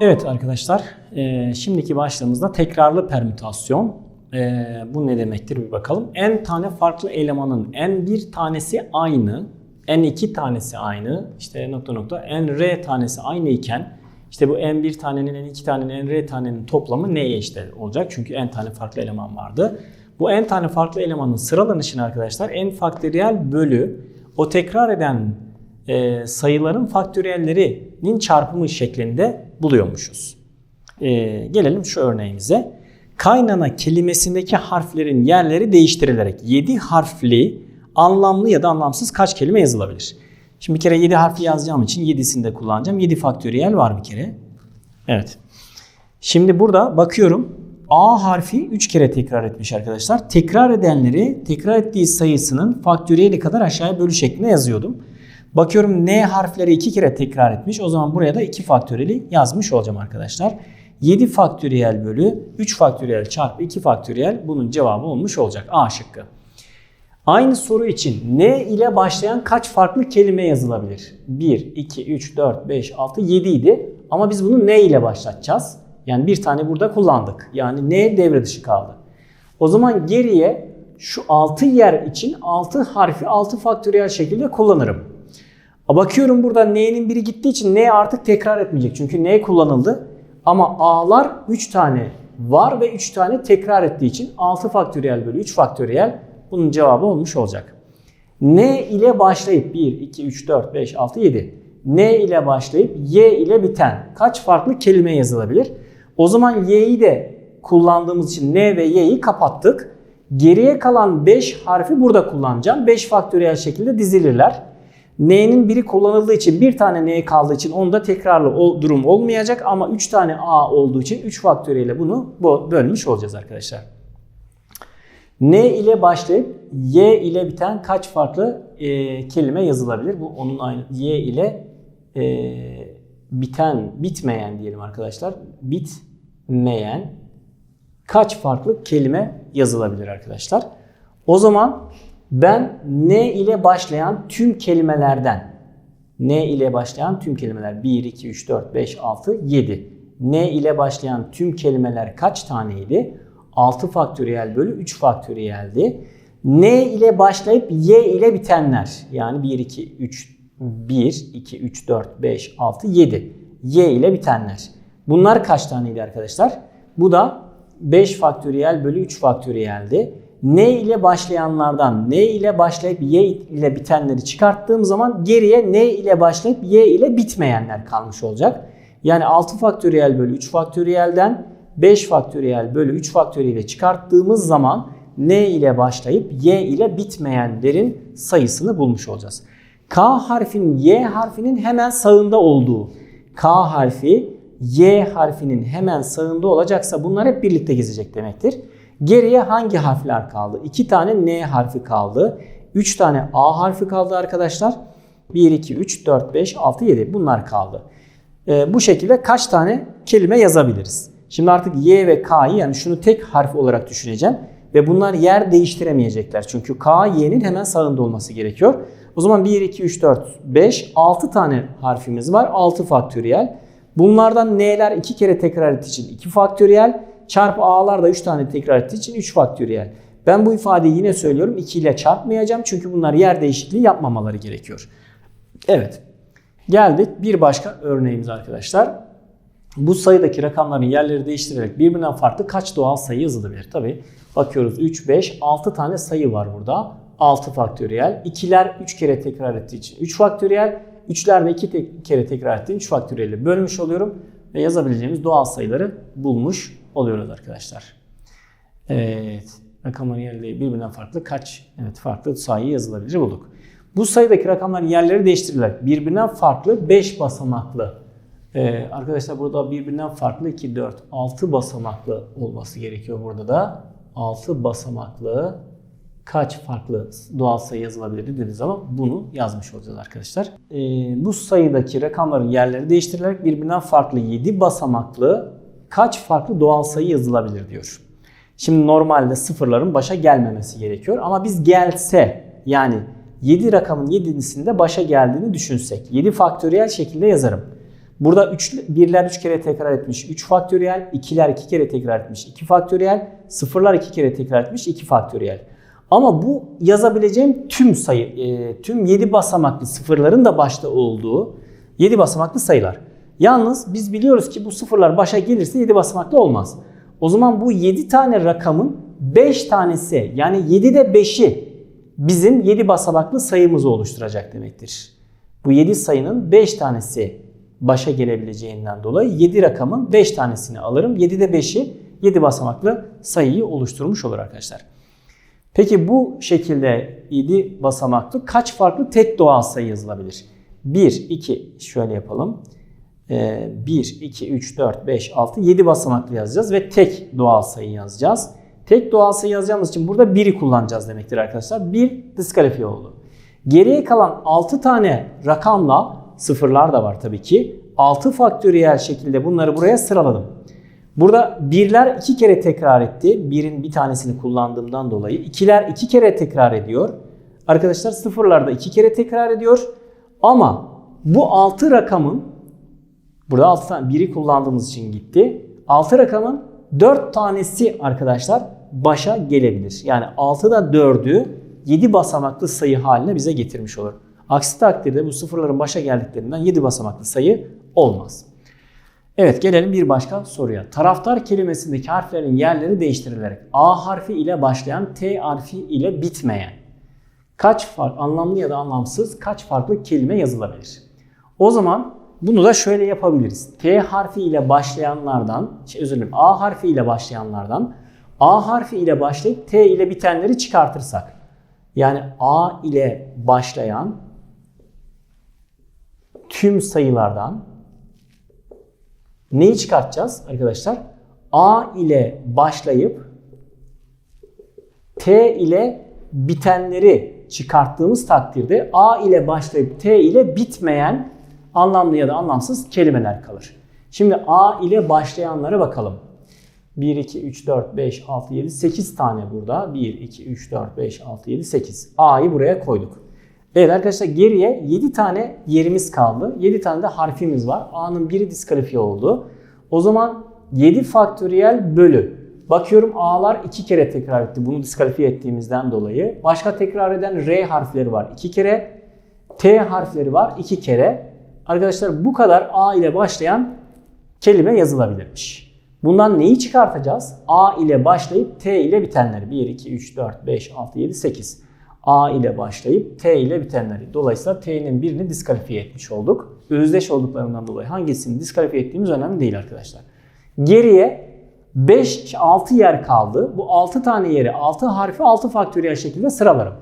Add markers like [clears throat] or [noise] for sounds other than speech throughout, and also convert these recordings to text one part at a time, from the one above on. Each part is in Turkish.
Evet arkadaşlar, e, şimdiki başlığımızda tekrarlı permütasyon. E, bu ne demektir bir bakalım. N tane farklı elemanın n bir tanesi aynı, n iki tanesi aynı, işte nokta nokta n r tanesi aynı iken işte bu n bir tanenin n iki tanenin n r tanenin toplamı neye eşit olacak? Çünkü n tane farklı eleman vardı. Bu n tane farklı elemanın sıralanışını arkadaşlar n faktöriyel bölü o tekrar eden e, sayıların faktöriyellerinin çarpımı şeklinde buluyormuşuz. E, gelelim şu örneğimize. Kaynana kelimesindeki harflerin yerleri değiştirilerek 7 harfli anlamlı ya da anlamsız kaç kelime yazılabilir? Şimdi bir kere 7 harfli yazacağım için 7'sini de kullanacağım. 7 faktöriyel var bir kere. Evet. Şimdi burada bakıyorum. A harfi 3 kere tekrar etmiş arkadaşlar. Tekrar edenleri tekrar ettiği sayısının faktöriyeli kadar aşağıya bölü şeklinde yazıyordum. Bakıyorum N harfleri 2 kere tekrar etmiş. O zaman buraya da 2 faktöriyeli yazmış olacağım arkadaşlar. 7 faktöriyel bölü 3 faktöriyel çarpı 2 faktöriyel bunun cevabı olmuş olacak. A şıkkı. Aynı soru için N ile başlayan kaç farklı kelime yazılabilir? 1, 2, 3, 4, 5, 6, 7 idi. Ama biz bunu N ile başlatacağız. Yani bir tane burada kullandık. Yani N devre dışı kaldı. O zaman geriye şu 6 yer için 6 harfi 6 faktöriyel şekilde kullanırım. Bakıyorum burada N'nin biri gittiği için N artık tekrar etmeyecek. Çünkü N kullanıldı. Ama A'lar 3 tane var ve 3 tane tekrar ettiği için 6 faktöriyel bölü 3 faktöriyel bunun cevabı olmuş olacak. N ile başlayıp 1, 2, 3, 4, 5, 6, 7. N ile başlayıp Y ile biten kaç farklı kelime yazılabilir? O zaman Y'yi de kullandığımız için N ve Y'yi kapattık. Geriye kalan 5 harfi burada kullanacağım. 5 faktöriyel şekilde dizilirler. N'nin biri kullanıldığı için bir tane N kaldığı için onda tekrarlı o durum olmayacak ama 3 tane A olduğu için 3 faktöriyel bunu bölmüş olacağız arkadaşlar. N ile başlayıp Y ile biten kaç farklı e, kelime yazılabilir? Bu onun aynı Y ile e, biten, bitmeyen diyelim arkadaşlar. Bitmeyen kaç farklı kelime yazılabilir arkadaşlar? O zaman ben N ile başlayan tüm kelimelerden N ile başlayan tüm kelimeler 1, 2, 3, 4, 5, 6, 7. N ile başlayan tüm kelimeler kaç taneydi? 6 faktöriyel bölü 3 faktöriyeldi. N ile başlayıp Y ile bitenler yani 1, 2, 3, 1, 2, 3, 4, 5, 6, 7. Y ile bitenler. Bunlar kaç taneydi arkadaşlar? Bu da 5 faktöriyel bölü 3 faktöriyeldi. N ile başlayanlardan N ile başlayıp Y ile bitenleri çıkarttığım zaman geriye N ile başlayıp Y ile bitmeyenler kalmış olacak. Yani 6 faktöriyel bölü 3 faktöriyelden 5 faktöriyel bölü 3 faktöriyel çıkarttığımız zaman N ile başlayıp Y ile bitmeyenlerin sayısını bulmuş olacağız. K harfinin Y harfinin hemen sağında olduğu K harfi Y harfinin hemen sağında olacaksa bunlar hep birlikte gezecek demektir. Geriye hangi harfler kaldı? 2 tane N harfi kaldı. 3 tane A harfi kaldı arkadaşlar. 1, 2, 3, 4, 5, 6, 7 bunlar kaldı. Ee, bu şekilde kaç tane kelime yazabiliriz? Şimdi artık Y ve K'yı yani şunu tek harf olarak düşüneceğim. Ve bunlar yer değiştiremeyecekler. Çünkü K, Y'nin hemen sağında olması gerekiyor. O zaman 1, 2, 3, 4, 5, 6 tane harfimiz var. 6 faktöriyel. Bunlardan N'ler 2 kere tekrar ettiği için 2 faktöriyel. Çarpı A'lar da 3 tane tekrar ettiği için 3 faktöriyel. Ben bu ifadeyi yine söylüyorum 2 ile çarpmayacağım. Çünkü bunlar yer değişikliği yapmamaları gerekiyor. Evet. Geldik bir başka örneğimiz arkadaşlar. Bu sayıdaki rakamların yerleri değiştirerek birbirinden farklı kaç doğal sayı yazılabilir? Tabi bakıyoruz 3, 5, 6 tane sayı var burada. 6 faktöriyel. 2'ler 3 kere tekrar ettiği için 3 faktöriyel. 3'ler de 2 te- kere tekrar ettiği 3 faktöriyeli bölmüş oluyorum. Ve yazabileceğimiz doğal sayıları bulmuş oluyoruz arkadaşlar. Evet. Rakamların yerleri birbirinden farklı kaç evet farklı sayı yazılabilir bulduk. Bu sayıdaki rakamların yerleri değiştirilerek birbirinden farklı 5 basamaklı ee, arkadaşlar burada birbirinden farklı 2, 4, 6 basamaklı olması gerekiyor burada da. 6 basamaklı kaç farklı doğal sayı yazılabilir dediğiniz zaman bunu yazmış olacağız arkadaşlar. Ee, bu sayıdaki rakamların yerleri değiştirilerek birbirinden farklı 7 basamaklı kaç farklı doğal sayı yazılabilir diyor. Şimdi normalde sıfırların başa gelmemesi gerekiyor ama biz gelse yani 7 rakamın 7'sinde başa geldiğini düşünsek 7 faktöriyel şekilde yazarım. Burada 3 birler 3 kere tekrar etmiş 3 faktöriyel, ikiler 2 kere tekrar etmiş 2 faktöriyel, sıfırlar 2 kere tekrar etmiş 2 faktöriyel. Ama bu yazabileceğim tüm sayı, e, tüm 7 basamaklı sıfırların da başta olduğu 7 basamaklı sayılar. Yalnız biz biliyoruz ki bu sıfırlar başa gelirse 7 basamaklı olmaz. O zaman bu 7 tane rakamın 5 tanesi yani 7'de 5'i bizim 7 basamaklı sayımızı oluşturacak demektir. Bu 7 sayının 5 tanesi başa gelebileceğinden dolayı 7 rakamın 5 tanesini alırım. 7'de 5'i 7 basamaklı sayıyı oluşturmuş olur arkadaşlar. Peki bu şekilde 7 basamaklı kaç farklı tek doğal sayı yazılabilir? 1, 2 şöyle yapalım. 1, 2, 3, 4, 5, 6, 7 basamaklı yazacağız ve tek doğal sayı yazacağız. Tek doğal sayı yazacağımız için burada 1'i kullanacağız demektir arkadaşlar. 1 diskalifiye oldu. Geriye kalan 6 tane rakamla sıfırlar da var tabii ki. 6 faktöriyel şekilde bunları buraya sıraladım. Burada birler iki kere tekrar etti. Birin bir tanesini kullandığımdan dolayı. ikiler iki kere tekrar ediyor. Arkadaşlar sıfırlar da iki kere tekrar ediyor. Ama bu 6 rakamın burada 6 tane biri kullandığımız için gitti. 6 rakamın 4 tanesi arkadaşlar başa gelebilir. Yani 6'da 4'ü 7 basamaklı sayı haline bize getirmiş olur. Aksi takdirde bu sıfırların başa geldiklerinden 7 basamaklı sayı olmaz. Evet gelelim bir başka soruya. Taraftar kelimesindeki harflerin yerleri değiştirilerek A harfi ile başlayan T harfi ile bitmeyen kaç farklı anlamlı ya da anlamsız kaç farklı kelime yazılabilir? O zaman bunu da şöyle yapabiliriz. T harfi ile başlayanlardan, şey özür dilerim A harfi ile başlayanlardan A harfi ile başlayıp T ile bitenleri çıkartırsak yani A ile başlayan tüm sayılardan neyi çıkartacağız arkadaşlar? A ile başlayıp T ile bitenleri çıkarttığımız takdirde A ile başlayıp T ile bitmeyen anlamlı ya da anlamsız kelimeler kalır. Şimdi A ile başlayanlara bakalım. 1, 2, 3, 4, 5, 6, 7, 8 tane burada. 1, 2, 3, 4, 5, 6, 7, 8. A'yı buraya koyduk. Evet arkadaşlar geriye 7 tane yerimiz kaldı. 7 tane de harfimiz var. A'nın biri diskalifiye oldu. O zaman 7 faktöriyel bölü. Bakıyorum A'lar 2 kere tekrar etti. Bunu diskalifiye ettiğimizden dolayı. Başka tekrar eden R harfleri var 2 kere. T harfleri var 2 kere. Arkadaşlar bu kadar A ile başlayan kelime yazılabilirmiş. Bundan neyi çıkartacağız? A ile başlayıp T ile bitenleri. 1, 2, 3, 4, 5, 6, 7, 8. A ile başlayıp T ile bitenleri. Dolayısıyla T'nin birini diskalifiye etmiş olduk. Özdeş olduklarından dolayı hangisini diskalifiye ettiğimiz önemli değil arkadaşlar. Geriye 5, 6 yer kaldı. Bu 6 tane yeri 6 harfi 6 faktöriyel şekilde sıralarım.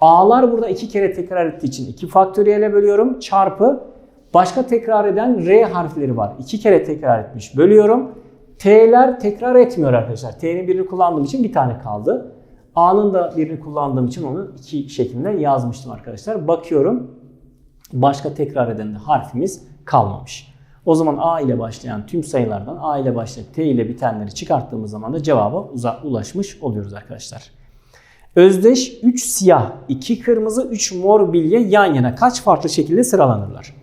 A'lar burada 2 kere tekrar ettiği için 2 faktöriyele bölüyorum. Çarpı başka tekrar eden R harfleri var. 2 kere tekrar etmiş. Bölüyorum. T'ler tekrar etmiyor arkadaşlar. T'nin birini kullandığım için bir tane kaldı. A'nın da birini kullandığım için onu iki şeklinde yazmıştım arkadaşlar. Bakıyorum başka tekrar eden de harfimiz kalmamış. O zaman A ile başlayan tüm sayılardan A ile başlayıp T ile bitenleri çıkarttığımız zaman da cevaba ulaşmış oluyoruz arkadaşlar. Özdeş 3 siyah, 2 kırmızı, 3 mor bilye yan yana kaç farklı şekilde sıralanırlar?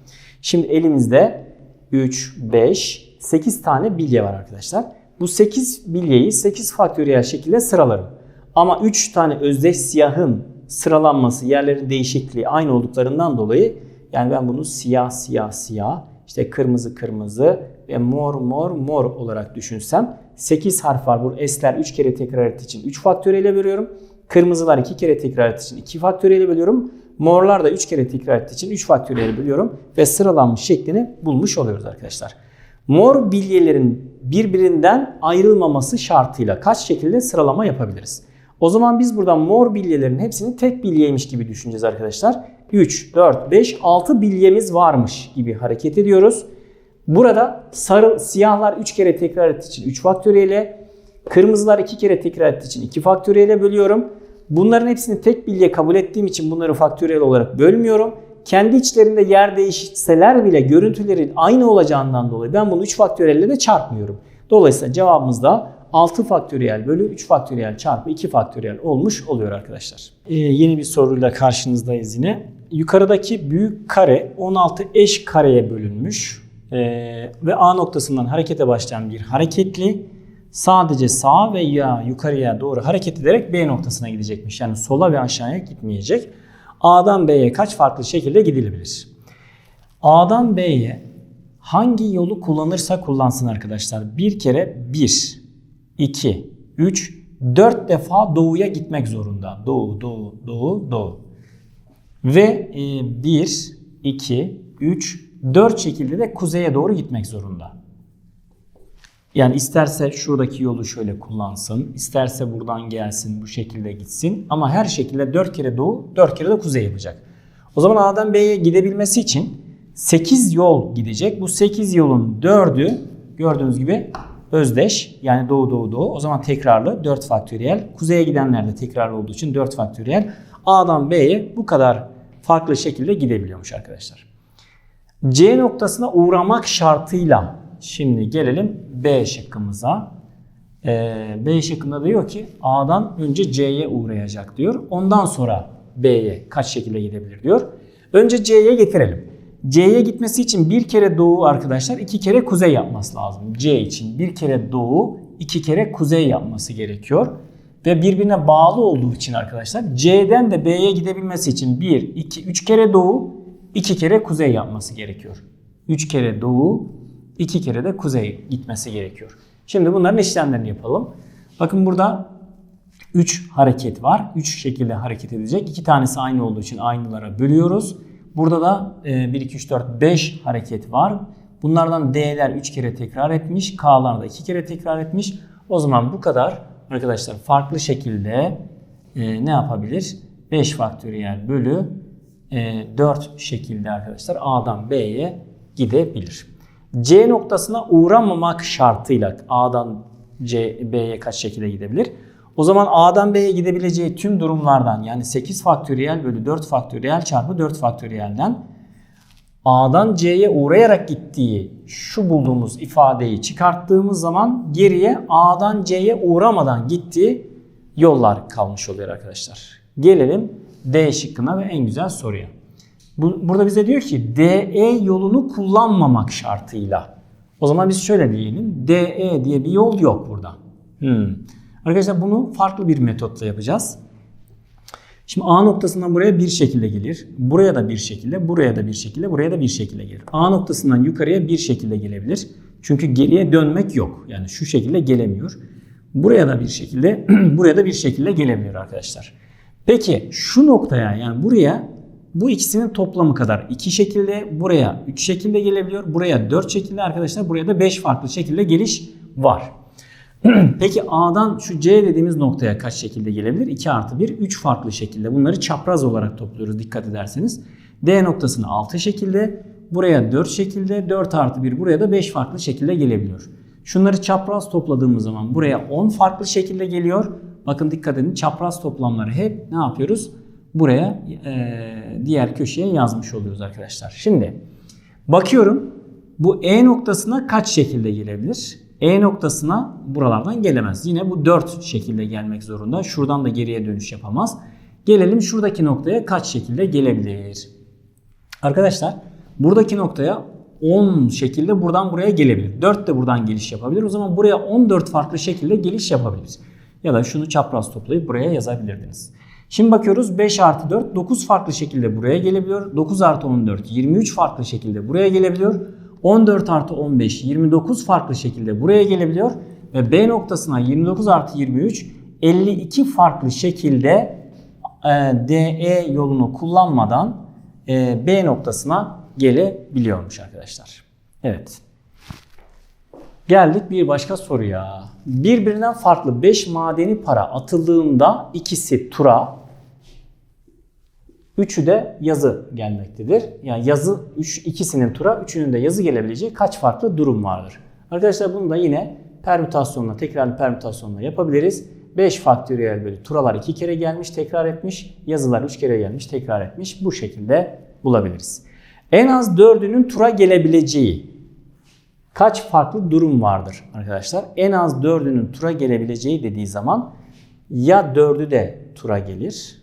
Şimdi elimizde 3, 5, 8 tane bilye var arkadaşlar. Bu 8 bilyeyi 8 faktöriyel şekilde sıralarım. Ama 3 tane özdeş siyahın sıralanması, yerlerin değişikliği aynı olduklarından dolayı yani ben bunu siyah siyah siyah, işte kırmızı kırmızı ve mor mor mor olarak düşünsem 8 harf var. Bu S'ler 3 kere tekrar ettiği için 3 faktöriyle bölüyorum. Kırmızılar 2 kere tekrar ettiği için 2 faktöriyle bölüyorum. Morlar da 3 kere tekrar ettiği için 3 faktöriyle bölüyorum ve sıralanmış şeklini bulmuş oluyoruz arkadaşlar. Mor bilyelerin birbirinden ayrılmaması şartıyla kaç şekilde sıralama yapabiliriz? O zaman biz buradan mor bilyelerin hepsini tek bilyeymiş gibi düşüneceğiz arkadaşlar. 3, 4, 5, 6 bilyemiz varmış gibi hareket ediyoruz. Burada sarı siyahlar 3 kere tekrar ettiği için 3 faktöriyle, kırmızılar 2 kere tekrar ettiği için 2 faktöriyle bölüyorum. Bunların hepsini tek bilye kabul ettiğim için bunları faktöriyel olarak bölmüyorum. Kendi içlerinde yer değişseler bile görüntülerin aynı olacağından dolayı ben bunu 3 faktöriyelle de çarpmıyorum. Dolayısıyla cevabımız da 6 faktöriyel bölü 3 faktöriyel çarpı 2 faktöriyel olmuş oluyor arkadaşlar. Ee, yeni bir soruyla karşınızdayız yine. Yukarıdaki büyük kare 16 eş kareye bölünmüş. Ee, ve A noktasından harekete başlayan bir hareketli sadece sağa ve ya yukarıya doğru hareket ederek B noktasına gidecekmiş. Yani sola ve aşağıya gitmeyecek. A'dan B'ye kaç farklı şekilde gidilebilir? A'dan B'ye hangi yolu kullanırsa kullansın arkadaşlar. Bir kere 1, 2, 3, 4 defa doğuya gitmek zorunda. Doğu, doğu, doğu, doğu. Ve 1, 2, 3, 4 şekilde de kuzeye doğru gitmek zorunda. Yani isterse şuradaki yolu şöyle kullansın, isterse buradan gelsin, bu şekilde gitsin. Ama her şekilde 4 kere doğu, 4 kere de kuzey yapacak. O zaman A'dan B'ye gidebilmesi için 8 yol gidecek. Bu 8 yolun 4'ü gördüğünüz gibi özdeş. Yani doğu doğu doğu. O zaman tekrarlı 4 faktöriyel. Kuzeye gidenler de tekrarlı olduğu için 4 faktöriyel. A'dan B'ye bu kadar farklı şekilde gidebiliyormuş arkadaşlar. C noktasına uğramak şartıyla şimdi gelelim B şıkkımıza. Ee, B şıkkında diyor ki A'dan önce C'ye uğrayacak diyor. Ondan sonra B'ye kaç şekilde gidebilir diyor. Önce C'ye getirelim. C'ye gitmesi için bir kere doğu arkadaşlar iki kere kuzey yapması lazım. C için bir kere doğu iki kere kuzey yapması gerekiyor. Ve birbirine bağlı olduğu için arkadaşlar C'den de B'ye gidebilmesi için 1, 2, 3 kere doğu, 2 kere kuzey yapması gerekiyor. 3 kere doğu, 2 kere de kuzey gitmesi gerekiyor. Şimdi bunların işlemlerini yapalım. Bakın burada 3 hareket var. 3 şekilde hareket edecek. 2 tanesi aynı olduğu için aynılara bölüyoruz. Burada da 1, 2, 3, 4, 5 hareket var. Bunlardan D'ler 3 kere tekrar etmiş. K'lar da 2 kere tekrar etmiş. O zaman bu kadar arkadaşlar farklı şekilde e, ne yapabilir? 5 faktöriyel bölü e, 4 şekilde arkadaşlar A'dan B'ye gidebilir. C noktasına uğramamak şartıyla A'dan C, B'ye kaç şekilde gidebilir? O zaman A'dan B'ye gidebileceği tüm durumlardan yani 8 faktöriyel bölü 4 faktöriyel çarpı 4 faktöriyelden A'dan C'ye uğrayarak gittiği şu bulduğumuz ifadeyi çıkarttığımız zaman geriye A'dan C'ye uğramadan gittiği yollar kalmış oluyor arkadaşlar. Gelelim D şıkkına ve en güzel soruya. Bu, burada bize diyor ki DE yolunu kullanmamak şartıyla. O zaman biz şöyle diyelim. DE diye bir yol yok burada. Hmm. Arkadaşlar bunu farklı bir metotla yapacağız. Şimdi A noktasından buraya bir şekilde gelir. Buraya da bir şekilde, buraya da bir şekilde, buraya da bir şekilde gelir. A noktasından yukarıya bir şekilde gelebilir. Çünkü geriye dönmek yok. Yani şu şekilde gelemiyor. Buraya da bir şekilde, [clears throat] buraya da bir şekilde gelemiyor arkadaşlar. Peki şu noktaya yani buraya bu ikisinin toplamı kadar iki şekilde, buraya üç şekilde gelebiliyor. Buraya dört şekilde arkadaşlar, buraya da beş farklı şekilde geliş var. [clears throat] Peki A'dan şu C dediğimiz noktaya kaç şekilde gelebilir? 2 artı 1, 3 farklı şekilde. Bunları çapraz olarak topluyoruz dikkat ederseniz. D noktasına 6 şekilde, buraya 4 şekilde, 4 artı 1 buraya da 5 farklı şekilde gelebiliyor. Şunları çapraz topladığımız zaman buraya 10 farklı şekilde geliyor. Bakın dikkat edin çapraz toplamları hep ne yapıyoruz? Buraya e, diğer köşeye yazmış oluyoruz arkadaşlar. Şimdi bakıyorum bu E noktasına kaç şekilde gelebilir? E noktasına buralardan gelemez. Yine bu 4 şekilde gelmek zorunda. Şuradan da geriye dönüş yapamaz. Gelelim şuradaki noktaya kaç şekilde gelebilir? Arkadaşlar buradaki noktaya 10 şekilde buradan buraya gelebilir. 4 de buradan geliş yapabilir. O zaman buraya 14 farklı şekilde geliş yapabilir. Ya da şunu çapraz toplayıp buraya yazabilirdiniz. Şimdi bakıyoruz 5 artı 4 9 farklı şekilde buraya gelebiliyor. 9 artı 14 23 farklı şekilde buraya gelebiliyor. 14 artı 15 29 farklı şekilde buraya gelebiliyor. Ve B noktasına 29 artı 23 52 farklı şekilde e, DE yolunu kullanmadan e, B noktasına gelebiliyormuş arkadaşlar. Evet. Geldik bir başka soruya. Birbirinden farklı 5 madeni para atıldığında ikisi tura, üçü de yazı gelmektedir. Yani yazı üç, ikisinin tura, üçünün de yazı gelebileceği kaç farklı durum vardır? Arkadaşlar bunu da yine permütasyonla, tekrarlı permütasyonla yapabiliriz. 5 faktöriyel bölü turalar 2 kere gelmiş, tekrar etmiş. Yazılar 3 kere gelmiş, tekrar etmiş. Bu şekilde bulabiliriz. En az 4'ünün tura gelebileceği kaç farklı durum vardır arkadaşlar? En az 4'ünün tura gelebileceği dediği zaman ya 4'ü de tura gelir.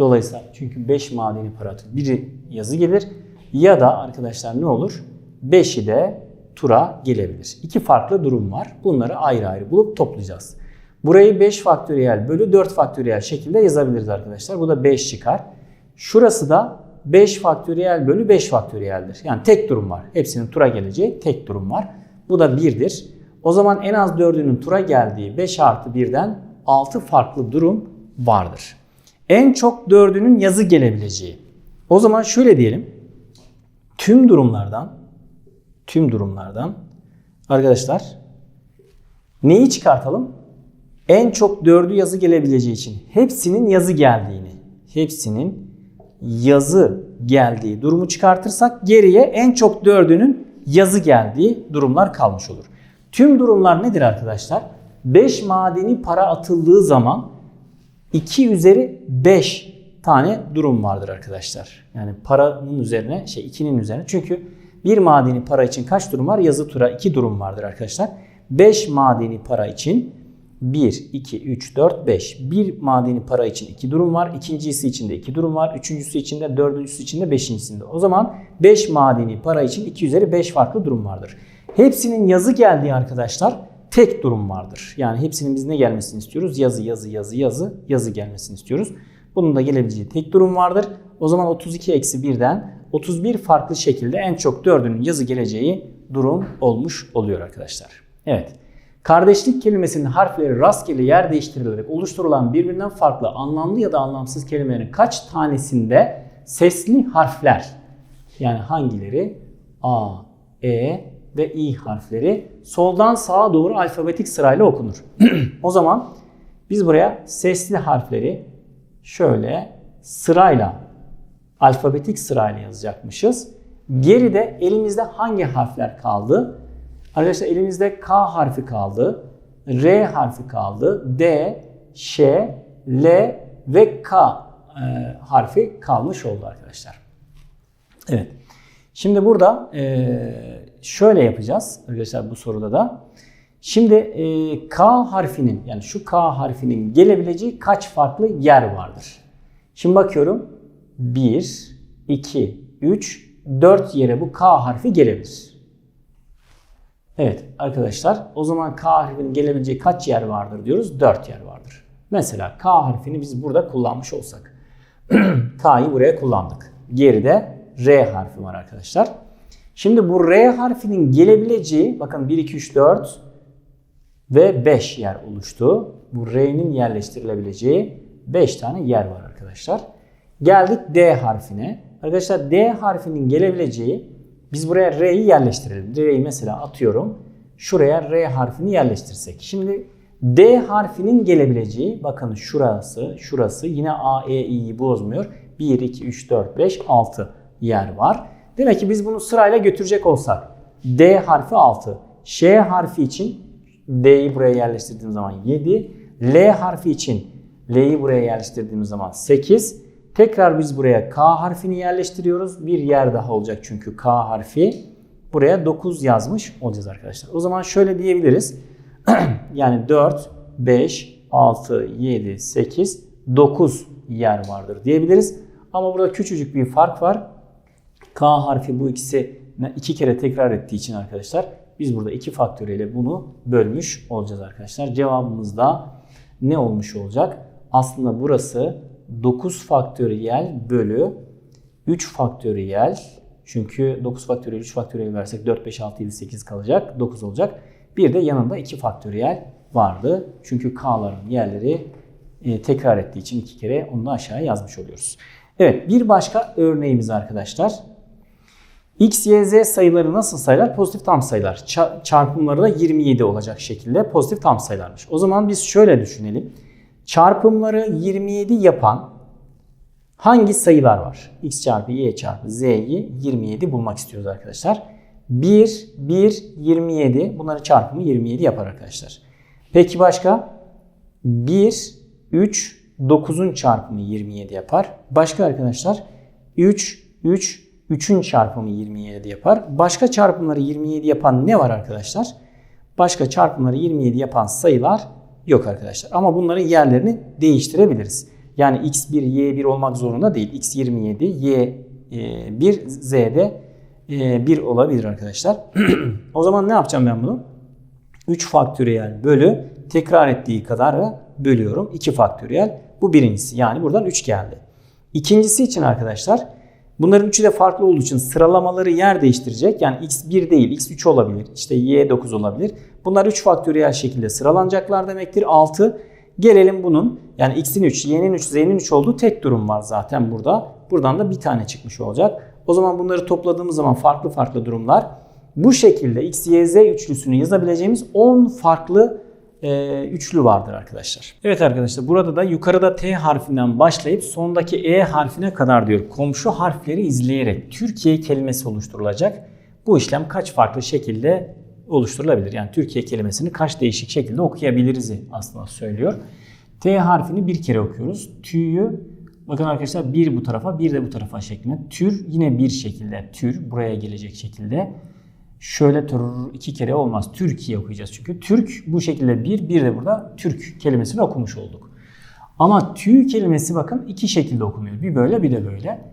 Dolayısıyla çünkü 5 madeni para atır. Biri yazı gelir ya da arkadaşlar ne olur? 5'i de tura gelebilir. İki farklı durum var. Bunları ayrı ayrı bulup toplayacağız. Burayı 5 faktöriyel bölü 4 faktöriyel şekilde yazabiliriz arkadaşlar. Bu da 5 çıkar. Şurası da 5 faktöriyel bölü 5 faktöriyeldir. Yani tek durum var. Hepsinin tura geleceği tek durum var. Bu da 1'dir. O zaman en az 4'ünün tura geldiği 5 artı 1'den 6 farklı durum vardır. En çok 4'ünün yazı gelebileceği. O zaman şöyle diyelim. Tüm durumlardan tüm durumlardan arkadaşlar neyi çıkartalım? En çok 4'ü yazı gelebileceği için hepsinin yazı geldiğini, hepsinin yazı geldiği durumu çıkartırsak geriye en çok 4'ünün yazı geldiği durumlar kalmış olur. Tüm durumlar nedir arkadaşlar? 5 madeni para atıldığı zaman 2 üzeri 5 tane durum vardır arkadaşlar. Yani paranın üzerine şey 2'nin üzerine. Çünkü bir madeni para için kaç durum var? Yazı tura 2 durum vardır arkadaşlar. 5 madeni para için 1, 2, 3, 4, 5. Bir madeni para için 2 durum var. İkincisi için de 2 durum var. Üçüncüsü için de, dördüncüsü için de, beşincisinde. O zaman 5 madeni para için 2 üzeri 5 farklı durum vardır. Hepsinin yazı geldiği arkadaşlar tek durum vardır. Yani hepsinin biz ne gelmesini istiyoruz? Yazı, yazı, yazı, yazı, yazı gelmesini istiyoruz. Bunun da gelebileceği tek durum vardır. O zaman 32 eksi 1'den 31 farklı şekilde en çok 4'ünün yazı geleceği durum olmuş oluyor arkadaşlar. Evet. Kardeşlik kelimesinin harfleri rastgele yer değiştirilerek oluşturulan birbirinden farklı anlamlı ya da anlamsız kelimelerin kaç tanesinde sesli harfler yani hangileri A, E ve İ harfleri soldan sağa doğru alfabetik sırayla okunur. [clears throat] o zaman biz buraya sesli harfleri şöyle sırayla alfabetik sırayla yazacakmışız. Geride elimizde hangi harfler kaldı? Arkadaşlar elimizde K harfi kaldı, R harfi kaldı, D, Ş, L ve K e, harfi kalmış oldu arkadaşlar. Evet. Şimdi burada e, şöyle yapacağız arkadaşlar bu soruda da. Şimdi e, K harfinin yani şu K harfinin gelebileceği kaç farklı yer vardır? Şimdi bakıyorum 1, 2, 3, 4 yere bu K harfi gelebilir. Evet arkadaşlar o zaman K harfinin gelebileceği kaç yer vardır diyoruz? 4 yer vardır. Mesela K harfini biz burada kullanmış olsak. [clears throat] K'yı buraya kullandık. Geride R harfi var arkadaşlar. Şimdi bu R harfinin gelebileceği bakın 1, 2, 3, 4 ve 5 yer oluştu. Bu R'nin yerleştirilebileceği 5 tane yer var arkadaşlar. Geldik D harfine. Arkadaşlar D harfinin gelebileceği biz buraya R'yi yerleştirelim. R'yi mesela atıyorum. Şuraya R harfini yerleştirsek. Şimdi D harfinin gelebileceği bakın şurası, şurası yine A, E, İ'yi bozmuyor. 1, 2, 3, 4, 5, 6 yer var. Demek ki biz bunu sırayla götürecek olsak D harfi 6. Ş harfi için D'yi buraya yerleştirdiğim zaman 7. L harfi için L'yi buraya yerleştirdiğimiz zaman 8. Tekrar biz buraya K harfini yerleştiriyoruz. Bir yer daha olacak çünkü K harfi. Buraya 9 yazmış olacağız arkadaşlar. O zaman şöyle diyebiliriz. [clears throat] yani 4, 5, 6, 7, 8, 9 yer vardır diyebiliriz. Ama burada küçücük bir fark var. K harfi bu ikisi iki kere tekrar ettiği için arkadaşlar biz burada iki faktöriyle bunu bölmüş olacağız arkadaşlar. Cevabımız da ne olmuş olacak? Aslında burası 9 faktöriyel bölü 3 faktöriyel. Çünkü 9 faktöriyel 3 faktöriyel versek 4, 5, 6, 7, 8 kalacak. 9 olacak. Bir de yanında 2 faktöriyel vardı. Çünkü K'ların yerleri e, tekrar ettiği için iki kere onu da aşağıya yazmış oluyoruz. Evet bir başka örneğimiz arkadaşlar. X, Y, Z sayıları nasıl sayılar? Pozitif tam sayılar. Ça- çarpımları da 27 olacak şekilde pozitif tam sayılarmış. O zaman biz şöyle düşünelim. Çarpımları 27 yapan hangi sayılar var? X çarpı Y çarpı Z'yi 27 bulmak istiyoruz arkadaşlar. 1, 1, 27. Bunları çarpımı 27 yapar arkadaşlar. Peki başka? 1, 3, 9'un çarpımı 27 yapar. Başka arkadaşlar? 3, 3, 3'ün çarpımı 27 yapar. Başka çarpımları 27 yapan ne var arkadaşlar? Başka çarpımları 27 yapan sayılar yok arkadaşlar. Ama bunların yerlerini değiştirebiliriz. Yani x1, y1 olmak zorunda değil. x27, y1, z'de 1 olabilir arkadaşlar. [clears throat] o zaman ne yapacağım ben bunu? 3 faktöriyel bölü tekrar ettiği kadarı bölüyorum. 2 faktöriyel. Bu birincisi. Yani buradan 3 geldi. İkincisi için arkadaşlar bunların üçü de farklı olduğu için sıralamaları yer değiştirecek. Yani x1 değil x3 olabilir. İşte y9 olabilir. Bunlar 3 faktöriyel şekilde sıralanacaklar demektir. 6. Gelelim bunun yani x'in 3, y'nin 3, z'nin 3 olduğu tek durum var zaten burada. Buradan da bir tane çıkmış olacak. O zaman bunları topladığımız zaman farklı farklı durumlar. Bu şekilde x, y, z üçlüsünü yazabileceğimiz 10 farklı e, üçlü vardır arkadaşlar. Evet arkadaşlar burada da yukarıda T harfinden başlayıp sondaki E harfine kadar diyor. Komşu harfleri izleyerek Türkiye kelimesi oluşturulacak. Bu işlem kaç farklı şekilde oluşturulabilir? Yani Türkiye kelimesini kaç değişik şekilde okuyabiliriz aslında söylüyor. T harfini bir kere okuyoruz. Tü'yü bakın arkadaşlar bir bu tarafa bir de bu tarafa şeklinde. Tür yine bir şekilde. Tür buraya gelecek şekilde. Şöyle tür iki kere olmaz. Türkiye okuyacağız çünkü. Türk bu şekilde bir, bir de burada Türk kelimesini okumuş olduk. Ama tü kelimesi bakın iki şekilde okunuyor. Bir böyle bir de böyle.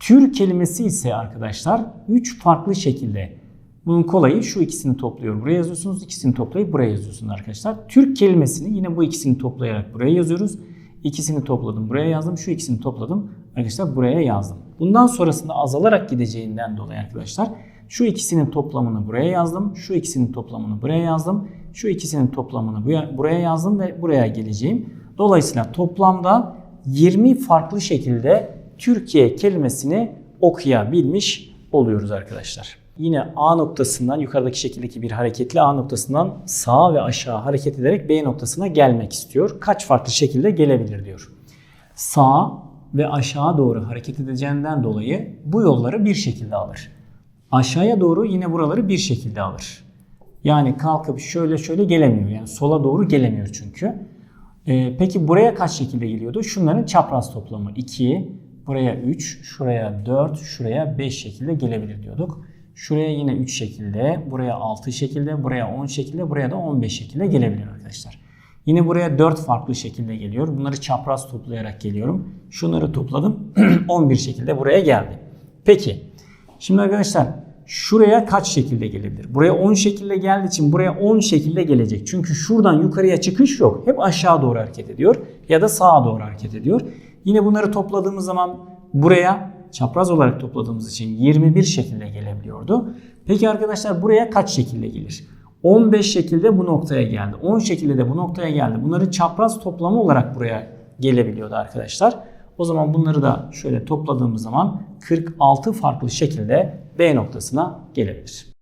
Tür kelimesi ise arkadaşlar üç farklı şekilde. Bunun kolayı şu ikisini topluyor. Buraya yazıyorsunuz. ikisini toplayıp buraya yazıyorsunuz arkadaşlar. Türk kelimesini yine bu ikisini toplayarak buraya yazıyoruz. İkisini topladım buraya yazdım. Şu ikisini topladım arkadaşlar buraya yazdım. Bundan sonrasında azalarak gideceğinden dolayı arkadaşlar şu ikisinin toplamını buraya yazdım. Şu ikisinin toplamını buraya yazdım. Şu ikisinin toplamını buraya yazdım ve buraya geleceğim. Dolayısıyla toplamda 20 farklı şekilde Türkiye kelimesini okuyabilmiş oluyoruz arkadaşlar. Yine A noktasından yukarıdaki şekildeki bir hareketle A noktasından sağa ve aşağı hareket ederek B noktasına gelmek istiyor. Kaç farklı şekilde gelebilir diyor. Sağa ve aşağı doğru hareket edeceğinden dolayı bu yolları bir şekilde alır. Aşağıya doğru yine buraları bir şekilde alır. Yani kalkıp şöyle şöyle gelemiyor. Yani sola doğru gelemiyor çünkü. Ee, peki buraya kaç şekilde geliyordu? Şunların çapraz toplamı 2, buraya 3, şuraya 4, şuraya 5 şekilde gelebilir diyorduk. Şuraya yine 3 şekilde, buraya 6 şekilde, buraya 10 şekilde, buraya da 15 şekilde gelebilir arkadaşlar. Yine buraya 4 farklı şekilde geliyor. Bunları çapraz toplayarak geliyorum. Şunları topladım. [clears throat] 11 şekilde buraya geldi. Peki. Şimdi arkadaşlar şuraya kaç şekilde gelebilir? Buraya 10 şekilde geldiği için buraya 10 şekilde gelecek. Çünkü şuradan yukarıya çıkış yok. Hep aşağı doğru hareket ediyor ya da sağa doğru hareket ediyor. Yine bunları topladığımız zaman buraya çapraz olarak topladığımız için 21 şekilde gelebiliyordu. Peki arkadaşlar buraya kaç şekilde gelir? 15 şekilde bu noktaya geldi. 10 şekilde de bu noktaya geldi. Bunları çapraz toplamı olarak buraya gelebiliyordu arkadaşlar. O zaman bunları da şöyle topladığımız zaman 46 farklı şekilde B noktasına gelebilir.